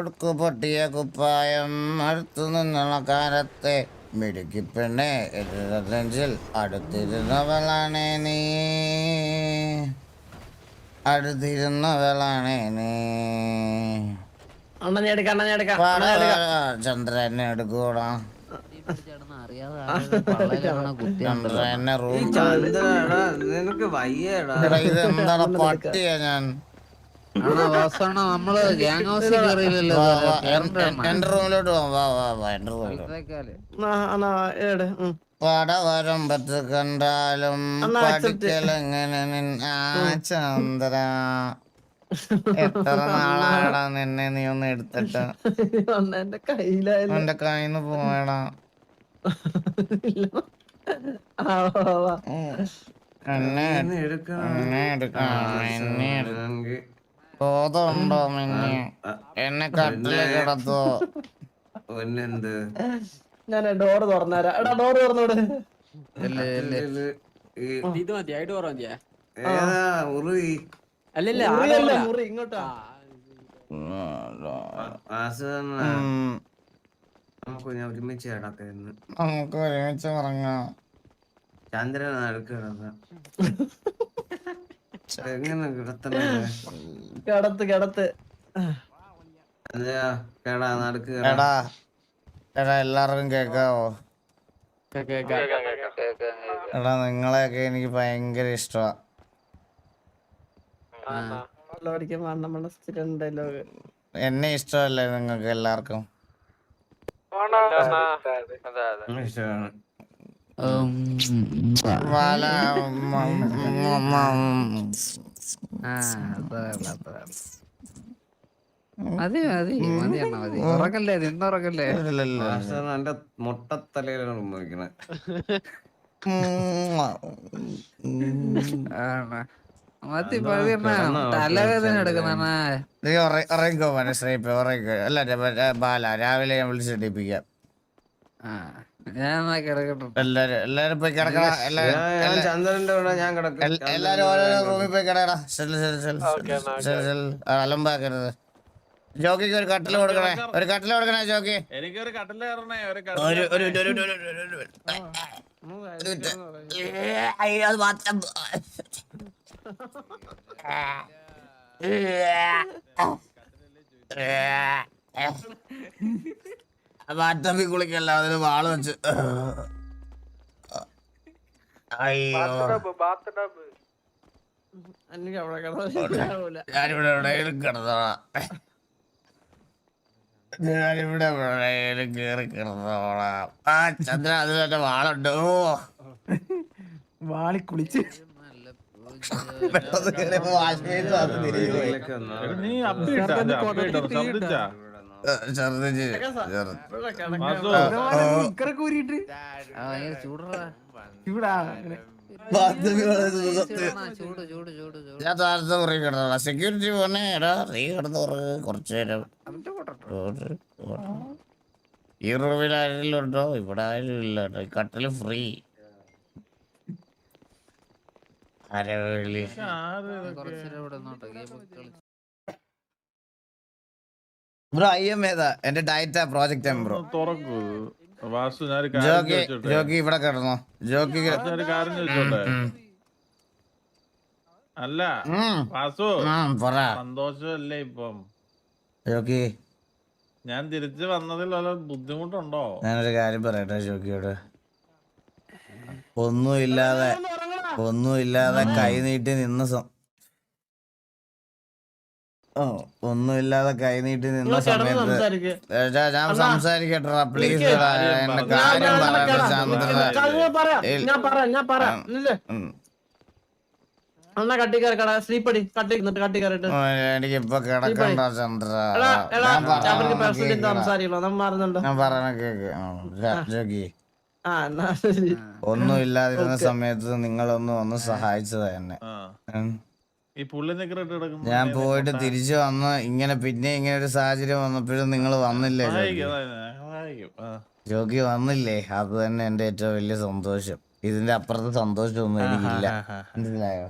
കൊടുക്കു പൊട്ടിയ കുപ്പായം അടുത്തു നിന്നുള്ള കാലത്തെ മിടുക്കിപ്പെണ്ണെ ഇരുപത്തഞ്ചിൽ അടുത്തിരുന്നവളാണേ നീ. അടുത്തിരുന്നവളാണേ നീ. ചന്ദ്രനെ എടുക്കൂടാ ചന്ദ്രനെ റൂം നിനക്ക് വയ്യടാ. ഇതെന്താണ് പട്ടിയാ ഞാൻ. നമ്മൾ റൂമിലോട്ട് വാ വാ വാ റൂമിലോട്ട് കണ്ടാലും പഠിക്കലെങ്ങനെ ചന്ദ്ര? എത്ര നാളാടാ നിന്നെ നീ ഒന്ന് എടുത്തിട്ട്? എന്റെ കയ്യിലായാലും. എന്റെ കയ്യിന്ന് പോയടാ. എന്നെ എടുക്കാം. എന്നെ എടുക്കാം. എന്നെ എടുക്കാം. ബോധമുണ്ടോ മിന്നെ എന്നെ കട്ടിൽ കിടത്തോ. ഒന്നെന്ത് ഞാൻ ഡോർ തുറന്നേരാ. എടാ ഡോർ തുറന്നോട്. മതി ഐ ഡോർ അല്ലല്ല നമുക്ക് ഒരുമിച്ച് കിടക്കായിരുന്നു നമുക്ക് എങ്ങനെ കിടത്തണേ? കിടത്ത് കിടത്ത്. അതെയാ? കേടാ നടുക്ക് കിട. എടാ എടാ എല്ലാവർക്കും കേക്കാവോ? എടാ നിങ്ങളെയൊക്കെ എനിക്ക് ഭയങ്കര ഇഷ്ടമാ എന്നെ ഇഷ്ടമല്ലേ നിങ്ങൾക്ക് എല്ലാവർക്കും? ഇഷ്ടമാണ് വല മതി മതി മതി അണ്ണ മതി. ഉറക്കല്ലേ നിന്നുറക്കല്ലേ എന്റെ മുട്ടത്തലയിലാണ് ഉമ്മ മതി തലവേദന എടുക്കുന്ന നീ ഉറങ്ങിക്കോ മനസ്സിലായിപ്പോ അല്ല ബാല രാവിലെ ഞാൻ വിളിച്ചെടുപ്പിക്കാം ആ. എല്ലാരും എല്ലാരും പോയി കിടക്കണ എല്ലാരും ചന്ദ്രന്റെ കൂടെ ഞാൻ കിടക്കും. എല്ലാരും ഓരോരോ റൂമിൽ പോയി കിടക്കടാ. ചെൽ ചെൽ ചെൽ ചെൽ ചെൽ അലമ്പാക്കരുത്. ജോക്കിക്ക് ഒരു കട്ടിൽ കൊടുക്കണേ. ഒരു കട്ടിൽ കൊടുക്കണേ ജോക്കി. എനിക്ക് ഒരു കട്ടിൽ അത് മാത്രം മാറ്റമ്പി കുളിക്കല്ല അതിന് വാൾ വെച്ച്. ഞാനിവിടെ എവിടെയെങ്കിലും കിടന്നോളാം. ഞാനിവിടെ എവിടെയെങ്കിലും കേറി കിടന്നോളാം. ആ ചന്ദ്ര അതിൽ തന്നെ വാളുണ്ട്. വാളി കുളിച്ച്. പെട്ടെന്ന് കേറിയപ്പോ വാഷ്മേന്ന്. നീ അപ്പിട്ടോ സെക്യൂരിറ്റി പോണേ. എടാ കിടന്ന് ഉറങ്ങ്. നേരം. ഈ റൂമിൽ ഉണ്ടോ? ഇവിടെ ആരും ഇല്ല കേട്ടോ. ഈ കട്ടിൽ ഫ്രീ അരവേളി കുറച്ചു നേരം ഗെയിം ബ്രോ ഐ എം ഏതാ എന്റെ ഡയറ്റാ പ്രോജക്റ്റ് ബ്രോ ജോക്കി ജോക്കി ഇവിടെ കിടന്നോ. ജോക്കി അല്ല വാസു സന്തോഷമല്ലേ ഇപ്പം? ജോക്കി. ഞാൻ തിരിച്ചു വന്നതിൽ വല്ല ബുദ്ധിമുട്ടുണ്ടോ? ഞാനൊരു കാര്യം പറയട്ടെ ജോക്കിയോട്? ഒന്നുമില്ലാതെ ഒന്നുമില്ലാതെ കൈ നീട്ടി നിന്ന ഒന്നുമില്ലാതെ കൈനീട്ടി നിന്ന സമയത്ത് ഞാൻ സംസാരിക്കട്ടെ പ്ലീസ് എന്റെ കാര്യം പറയാം. എനിക്ക് ഇപ്പൊ കിടക്കണ്ട ചന്ദ്ര. ഞാൻ പറയണ കേക്ക്. ഒന്നും ഇല്ലാതിരുന്ന സമയത്ത് നിങ്ങളൊന്നും ഒന്ന് സഹായിച്ചതാ എന്നെ. ആ ഉം. ഈ പുള്ളി നിക്കറിട്ട് ഞാൻ പോയിട്ട് തിരിച്ചു വന്ന് ഇങ്ങനെ പിന്നെ ഇങ്ങനെ ഒരു സാഹചര്യം വന്നപ്പോഴും നിങ്ങൾ വന്നില്ലേ ജോക്കി? വന്നില്ലേ? അത് തന്നെ എന്റെ ഏറ്റവും വലിയ സന്തോഷം. ഇതിന്റെ അപ്പുറത്തെ സന്തോഷം സന്തോഷമൊന്നും എനിക്കില്ല. മനസ്സിലായോ?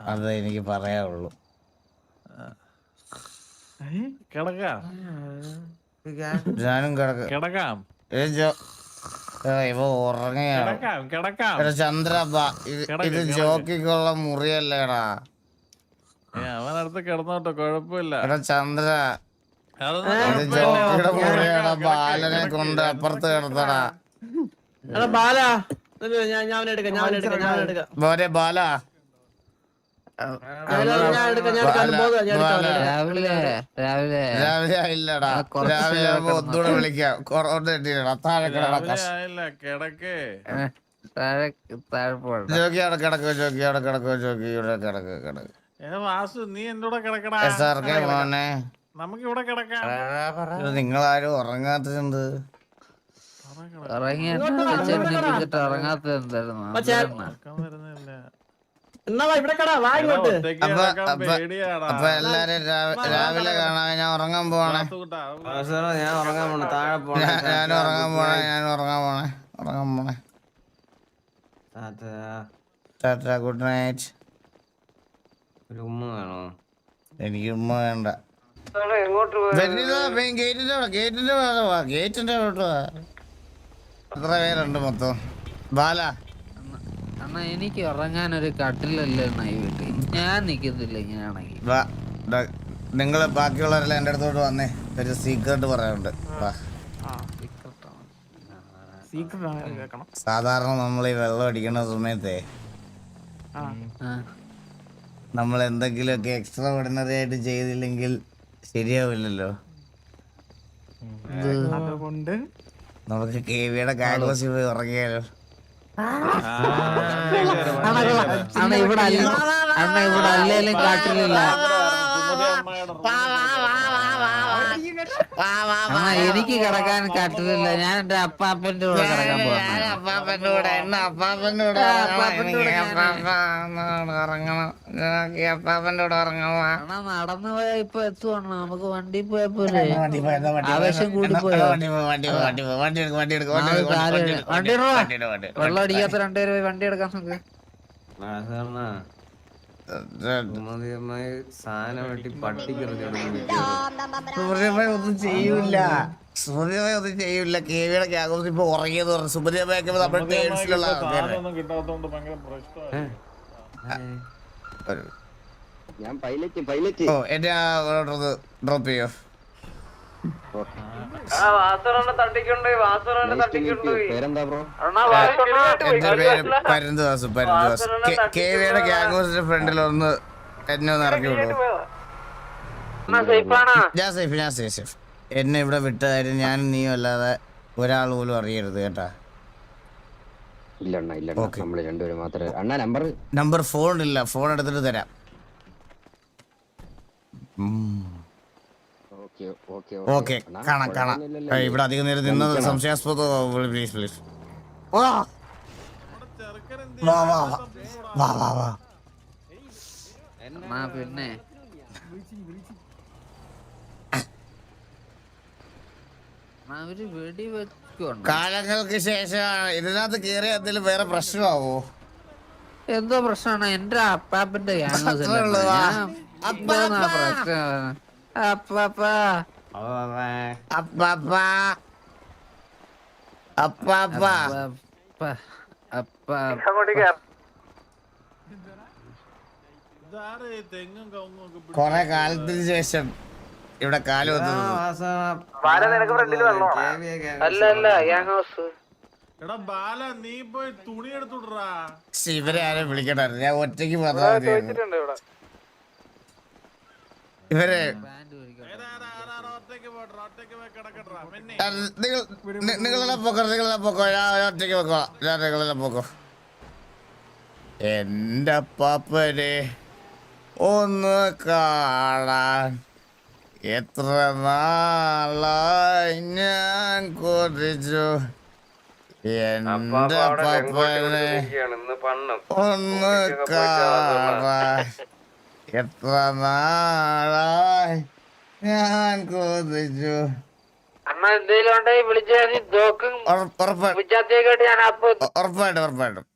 അത് എനിക്ക് പറയാവുള്ളൂ. കിടക്കാം. ഞാനും കിടക്ക കിടക്കാം. ഏ, ജോ- ഏ, ഇവ ഉറങ്ങയാണ്. കിടക്കാം കിടക്കാം. എടാ ചന്ദ്ര ഇത് ജോക്കിക്കുള്ള മുറിയല്ലേടാ. അവനടുത്ത് കിടന്നോട്ടോ കുഴപ്പമില്ല. എടാ ചന്ദ്ര ഇത് ജോക്കിയുടെ മുറിയാടാ ബാലനെ കൊണ്ട്. അപ്പുറത്ത് കിടത്തടാ. എടാ ബാല. ഞാൻ ഞാൻ എടുക്കാം ഞാൻ എടുക്കാം ഞാൻ എടുക്കാം. ബാല ഞാൻ ഞാൻ എടുക്കാം ഞാൻ എടുക്കാം ബോധം ഞാൻ എടുക്കാം ബാല. രാവിലെ രാവിലെ. രാവിലെ ആയില്ലടാ. രാവിലെ ആകുമ്പോ കിടക്കണം. ഒന്നുകൂടെ വിളിക്കാം. കിട്ടിയില്ലടാ താഴെ കിടക്കേ. താഴെ താഴെ ജോക്കി അവിടെ കിടക്കോ ജോക്കി അവിടെ കിടക്കോ ജോക്കി ഇവിടെ കിടക്ക് കിടക്ക്. വാസു നീ കിടക്കടാ? മോനെ നമുക്ക് ഇവിടെ കിടക്കാം. നിങ്ങളാരും ഉറങ്ങാത്തത് വിളിച്ചിട്ട് ഇറങ്ങാത്ത എന്തായിരുന്നു അപ്പൊ- എല്ലാരും രാവി- രാവിലെ കാണാൻ ഞാൻ ഉറങ്ങാൻ പോവാണേ ഞാൻ ഉറങ്ങാൻ പോണേ. താഴെ പോണേ ഞാൻ ഉറങ്ങാൻ പോണേ ഞാൻ ഉറങ്ങാൻ പോണേ ഉറങ്ങാൻ പോണേ. ടാറ്റ ഗുഡ് നൈറ്റ് ഒരു ഉമ്മ വേണോ? എനിക്ക് ഉമ്മ വേണ്ട. ഗേറ്റിന്റെ ഗേറ്റിന്റെ അത്ര പേരുണ്ട് മൊത്തം? ബാല. അണ്ണാ എനിക്ക് ഉറങ്ങാൻ ഒരു കട്ടിലല്ലേ അണ്ണാ ഈ വീട്ടിൽ? ഞാൻ നിക്കുന്നില്ല ഇങ്ങനെയാണെങ്കിൽ. വാ നിങ്ങൾ ബാക്കിയുള്ളവരെല്ലാം എന്റെ അടുത്തോട്ട് വന്നേ. ഒരു സീക്രട്ട് പറയാനുണ്ട്. വാ. സാധാരണ നമ്മൾ ഈ വെള്ളം അടിക്കുന്ന സമയത്തെ നമ്മൾ എന്തെങ്കിലുമൊക്കെ എക്സ്ട്രാ ഓർഡിനറി ആയിട്ട് ചെയ്തില്ലെങ്കിൽ ശരിയാവില്ലല്ലോ. നമുക്ക് കെ വിയുടെ കാഗോസി പോയി ഉറങ്ങിയാലോ? അണ്ണ ഇവിടെ അല്ല. അണ്ണ ഇവിടെ അല്ലേലും കാട്ടിലില്ല അണ്ണാ എനിക്ക് കിടക്കാൻ കട്ടില്ല ഞാൻ എന്റെ അപ്പാപ്പന്റെ കൂടെ കിടക്കാൻ പോകുന്നു അപ്പാപ്പന്റെ കൂടെ എന്നെ അപ്പാപ്പന്റെ കൂടെ ഉറങ്ങണം അപ്പാപ്പന്റെ കൂടെ ഉറങ്ങണം നടന്നു പോയാ ഇപ്പൊ എത്തുവാണ് നമുക്ക് വണ്ടി പോയപ്പോലെ ആവശ്യം കൂടി പോയോ? വണ്ടി വെള്ളം അടിക്കാത്ത രണ്ടുപേരും വണ്ടി എടുക്കാൻ നോക്ക്. സുമതിയമ്മ ഒന്നും ചെയ്യൂല ഒന്നും ചെയ്യൂല ക്യാഗോസ് ഇപ്പൊ ഉറങ്ങിയെന്ന് പറഞ്ഞു. നമ്മുടെ ഓ എന്റെ ഡ്രോപ്പ് ചെയ്യോ? എന്റെ പേര് പരന്തുവാസു പരന്തുവാസു കേവിയുടെ ക്യാഗോസിന്റെ ഫ്രണ്ടിൽ ഒന്ന് എന്നെ ഒന്ന് ഇറക്കി വിടുവോ ഞാൻ സേഫ് ഞാൻ സേഫ് സേഫ്. എന്നെ ഇവിടെ വിട്ട കാര്യം ഞാൻ നീയും അല്ലാതെ ഒരാൾ പോലും അറിയരുത് കേട്ടാ. ഇല്ല അണ്ണാ ഇല്ല നമ്മൾ രണ്ടുപേരും മാത്രമേ അണ്ണ നമ്പർ? നമ്പർ ഫോൺ ഇല്ല ഫോൺ എടുത്തിട്ട് തരാം. Okay okay okay. കാണാം കാണാം. ഇവിടെ അധികം നേരം നിന്നത് സംശയാസ്പദ പ്ലീസ് പ്ലീസ് വാ വാ വാ വാ വാ വാ. എന്നാ പിന്നെ. കാലങ്ങൾക്ക് ശേഷം ഇതിനകത്ത് കേറിയ എന്തെങ്കിലും വേറെ പ്രശ്നമാവോ? എന്തോ പ്രശ്നമാണ്. എന്റെ അപ്പാപ്പന്റെ ഗ്യാങ് അപ്പാപ്പാ. അപ്പാപ്പ. അപ്പാപ്പ. കൊറേ കാലത്തിന് ശേഷം ഇവിടെ കാലം ശിവരെ അല്ല അല്ല ഗ്യാങ് ഹൗസ്. എടാ ബാല നീ പോയി തുണി ഇവരെ ആരും വിളിക്കണ്ടായിരുന്നു ഞാൻ ഒറ്റയ്ക്ക് വന്നാൽ മതിയായിരുന്നു. ഇവരെ ഒറ്റയ്ക്ക് പോട്ടെ ഒറ്റയ്ക്ക് പോയി കിടക്കട്ടാ പിന്നെ ആ, നിങ്ങൾ നി- നിങ്ങളെല്ലാം പോക്കോ നിങ്ങളെല്ലാം പോക്കോ. ഞാൻ ഒറ്റയ്ക്ക് പോക്കോ. ഞാൻ നിങ്ങളെല്ലാം പോക്കോ. എന്റെ പാപ്പരെ ഒന്ന് കാണാൻ എത്ര നാളായി ഞാൻ കൊതിച്ചു. എന്റെ പാപ്പനെ ഇന്ന് പണ്ണും ഒന്ന് കാണാൻ എത്ര നാളായി ഞാൻ കൊതിച്ചു. അമ്മ എന്തേലും ഉണ്ടെങ്കിൽ വിളിച്ചാൽ ഉറപ്പായിട്ടും വിളിച്ചാത്തേക്കാട്ട് ഞാൻ അപ്പൊ ഉറപ്പായിട്ടും ഉറപ്പായിട്ടും.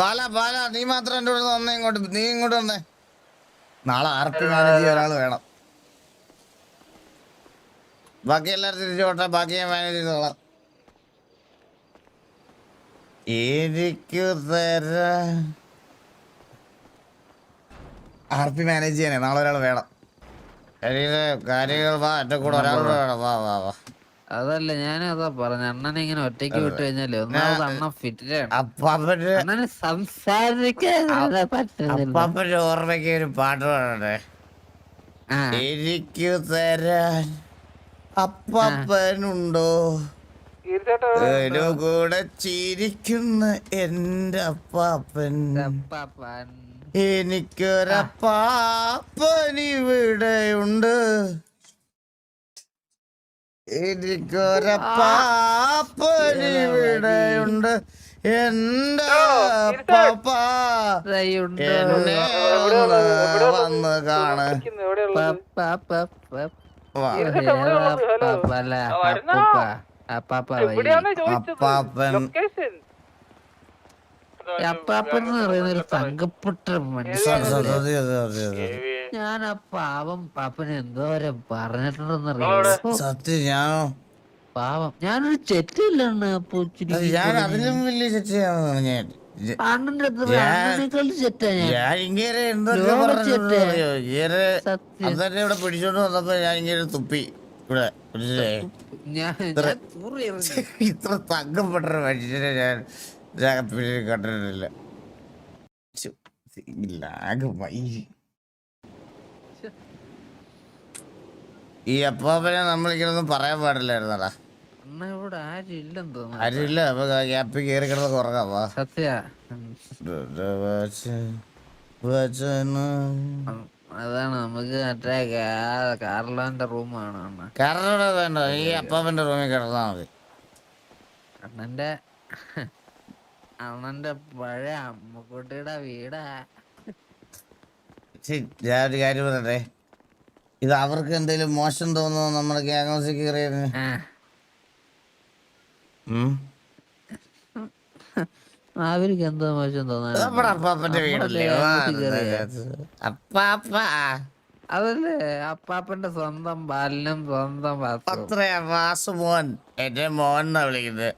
ബാല ബാല നീ മാത്രം എന്റെ കൂടെ വന്നേ ഇങ്ങോട്ട്. നീ ഇങ്ങോട്ട് വന്നേ. നാളെ ആർ പി മാനേജ് ചെയ്യാൻ ഒരാൾ വേണം. ബാക്കി എല്ലാവരും തിരിച്ചു പോട്ടെ. ബാക്കി ഞാൻ മാനേജ് ചെയ്തോളാം. എനിക്ക് തരാൻ ആർ പി മാനേജ് ചെയ്യാനേ? നാളെ ഒരാൾ വേണം. കാര്യങ്ങൾ വാ എന്റെ കൂടെ ഒരാൾ വേണം. വാ വാ വാ. അതല്ല ഞാൻ അതാ പറഞ്ഞ. അണ്ണനെ ഇങ്ങനെ ഒറ്റയ്ക്ക് വിട്ടു കഴിഞ്ഞാലേ ഒന്നാമത് അണ്ണൻ ഫിറ്റിലാണ് സംസാരിക്കാൻ ഓർമ്മയ്ക്ക് ഒരു പാട്ട് പാടട്ടെ? ആ, എനിക്ക് തരാൻ അപ്പനുണ്ടോ ഒരു കൂടെ ചിരിക്കുന്ന എന്റെ അപ്പാപ്പൻ. അപ്പാപ്പൻ. എനിക്കൊരപ്പാപ്പൻ ഇവിടെയുണ്ട് എന്റെ പാപ്പ ഇതായുണ്ട്. എന്നെ ഒന്ന് വന്ന് കാണ്. പപ്പ, പപ്പ, വാ. ഏതാ പപ്പല, അപ്പൂപ്പ, അപ്പാപ്പ വഴി. അപ്പാപ്പൻ ഈ അപ്പാപ്പൻ എന്ന് പറയുന്ന ഒരു തങ്കപ്പെട്ട സത്യം. ഞാൻ ആ പാവം പാപ്പന് എന്തോരം പറഞ്ഞിട്ടുണ്ടെന്നറിയാം സത്യം ഞാനോ പാവം. ഞാനൊരു ചെറ്റില്ലാണ് ഞാൻ അതിലും വലിയ ചെറ്റിയാണ് ഞാൻ ഇവിടെ പിടിച്ചോണ്ട് വന്നപ്പോ ഞാൻ ഇങ്ങനെ തുപ്പി. ഇവിടെ. ഇത്ര തങ്കപ്പെട്ട മനുഷ്യനെ ഞാൻ കണ്ടിട്ടില്ല. ലാഗ്. ഈ അപ്പാപ്പനെ നമ്മളിങ്ങനൊന്നും പറയാൻ പാടില്ലായിരുന്നടാ. ആരുമില്ല അപ്പൊ ഗ്യാപ്പിൽ കേറി കിടന്ന് കുറങ്ങാം വാ. സത്യ. അതാണ് നമുക്ക് മറ്റേ കാ- കാർലോന്റെ റൂമാണ് കാരണം വേണ്ട ഈ അപ്പാപ്പന്റെ റൂമിൽ കിടന്നാ മതി. അണ്ണന്റെ അണ്ണന്റെ പഴയ അമ്മക്കുട്ടിയുടെ വീടാ. ഞാൻ ഒരു കാര്യം പറയട്ടെ? ഇത് അവർക്ക് എന്തെങ്കിലും മോശം തോന്നുന്നു നമ്മുടെ ഗ്യാങ് ഹൗസിൽ കയറിയതിന്? അവർക്ക് എന്തോ മോശം തോന്നുന്നു നമ്മുടെ അപ്പാപ്പന്റെ വീടല്ലേ? വാ, അപ്പാപ്പ. അതല്ലേ അപ്പാപ്പന്റെ സ്വന്തം ബാലിനും സ്വന്തം. അത്രയാ വാസു മോൻ എന്റെ മോൻ എന്നാ വിളിക്കുന്നത്.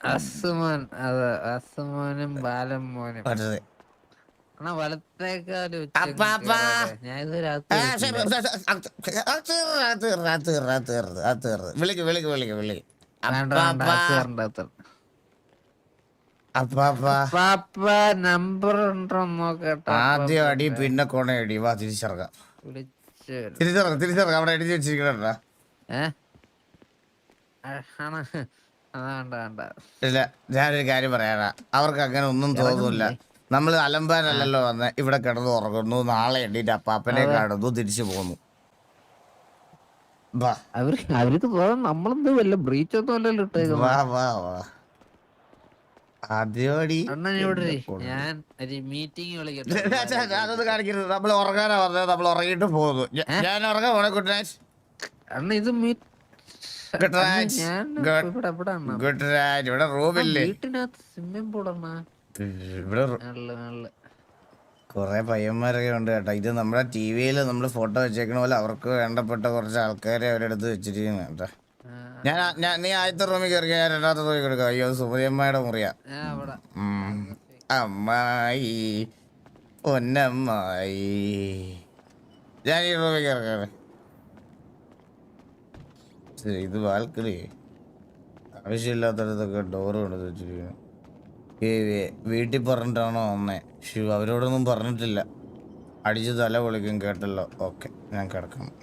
അസുമോൻ അതെ അസുമോനും ബാലൻ മോനും അണ വലത്തേക്കാൽ. വിളിക്ക് വിളിക്ക് വിളിക്ക് വിളിക്ക്. നമ്പർ ഉണ്ടോ നോക്കട്ടെ ആദ്യം അടി പിന്നെ കൊണ അടി. വാ തിരിച്ചിറക്കാം തിരിച്ചിറക്കാം തിരിച്ചിറങ്ങാം അവിടെ എഴുതി വെച്ചിരിക്കണ ഏ? ഇല്ല ഞാനൊരു കാര്യം പറയാനാ. അവർക്ക് അങ്ങനെ ഒന്നും തോന്നൂല്ല. നമ്മൾ അലമ്പാനല്ലല്ലോ വന്ന്. ഇവിടെ കിടന്ന് ഉറങ്ങുന്നു. നാളെ എണ്ണീറ്റ് അപ്പാപ്പനെ കാണുന്നു തിരിച്ചു പോന്നു. അവർക്ക് അവർക്ക് നമ്മളെന്തോ വല്ല ബ്രീച്ച് ഒന്നും അല്ലല്ലോ ഇട്ടേക്കും അതൊന്നും കാണിക്കരുത്. നമ്മൾ ഉറങ്ങാനാ പറഞ്ഞത് നമ്മൾ ഉറങ്ങിട്ട് പോകുന്നു. ഞാൻ ഉറങ്ങാൻ പോണേ ഗുഡ് നൈറ്റ്. അണ്ണ ഇത് മീറ്റ് Good- ഇവിടെ റൂമില്ലേ? വീട്ടിനകത്ത് ഇവിടെ കുറെ പയ്യന്മാരൊക്കെ ഉണ്ട് കേട്ടോ. ഇത് നമ്മുടെ ടി വിയിൽ നമ്മൾ ഫോട്ടോ വെച്ചേക്കണ പോലെ അവർക്ക് വേണ്ടപ്പെട്ട കുറച്ച് ആൾക്കാരെ അവരെടുത്ത് വെച്ചിരിക്കുന്നു കേട്ടോ. ഞാൻ ഞാൻ നീ ആദ്യത്തെ റൂമിൽ കയറി ഞാൻ രണ്ടാമത്തെ റൂമിൽ കൊടുക്കാം അയ്യോ സുമതിയമ്മയുടെ മുറിയാ. അമ്മായി പൊന്നമ്മായി. ഞാൻ ഈ റൂമിൽ കയറിയാണ് ശരി ഇത് ബാൽക്കണി. ആവശ്യമില്ലാത്തടത്തൊക്കെ ഡോറ് കൊടുത്ത് വെച്ചിരിക്കുന്നു. വീട്ടിൽ പറഞ്ഞിട്ടാണോ ഒന്നേ ശിവ അവരോടൊന്നും പറഞ്ഞിട്ടില്ല. അടിച്ച് തല പൊളിക്കും കേട്ടല്ലോ. ഓക്കെ ഞാൻ കിടക്കണം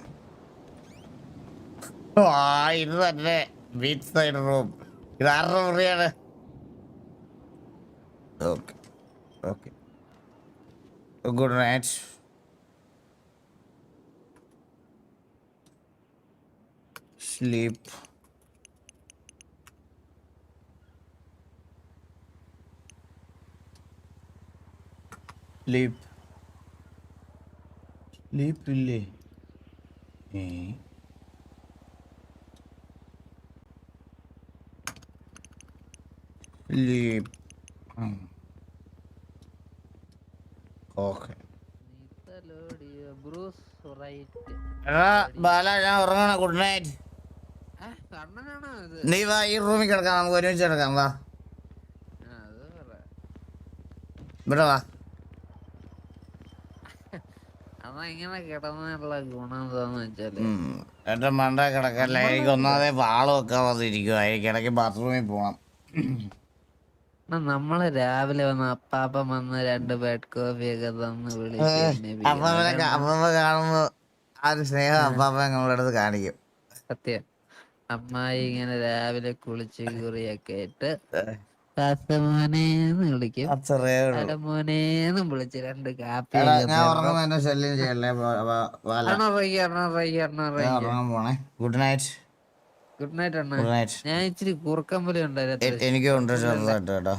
ഇത് തന്നെ. ബീച്ച് സൈഡ് റൂം ഇത് ആരുടെ മുറിയാണ് okay okay. Good night sleep sleep sleep ഇല്ലേ ഏ സ്ലീപ്പ് ഓക്കെ ലോഡിയോ ബ്രൂസ് റൈറ്റ് എടാ ബാല ഞാൻ ഉറങ്ങണ. ഗുഡ് നൈറ്റ് കണ്ണനാണോ ഇത് നീ വാ ഈ റൂമിൽ കിടക്കാം നമുക്ക് ഒരുമിച്ച് കിടക്കാം വാ. ഇവിടെ വാ. എന്റെ മണ്ട കിടക്കല്ലേ? എനിക്ക് ഒന്നാമതേ വാൾ വെക്കാൻ വന്നിരിക്കുവാ. എനിക്ക് ഇടയ്ക്ക് ബാത്റൂമിൽ പോണം. നമ്മൾ രാവിലെ വന്ന് അപ്പാപ്പ വന്ന് രണ്ട് ബെഡ് കോഫി ഒക്കെ തന്ന് വിളിച്ചു അപ്പാപ്പ കാണുമ്പോ ആ ഒരു സ്നേഹം അപ്പാപ്പ ഞങ്ങളുടെ അടുത്ത് കാണിക്കും. സത്യം. അമ്മായി ഇങ്ങനെ രാവിലെ കുളിച്ച് കുറിയൊക്കെ ഇട്ട് കാസമോനേന്ന് വിളിക്കും. അലമോനേന്നും വിളിച്ച് രണ്ട് കാപ്പി ഗുഡ് നൈറ്റ് ഗുഡ് നൈറ്റ് അണ്ണ ഞാൻ ഇച്ചിരി കൂർക്കമ്പലി ഉണ്ടായിരുന്നു. എനിക്ക് ഉണ്ട് കേട്ടോ.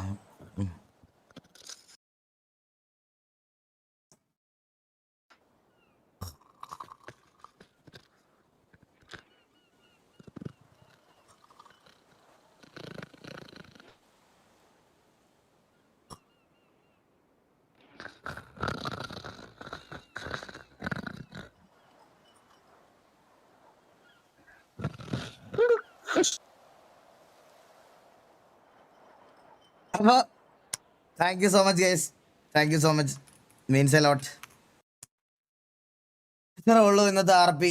ഉം. അപ്പൊ thank you so much guys thank you so much means a lot ഇത്ര ഉള്ളൂ ഇന്നത്തെ ആർ പി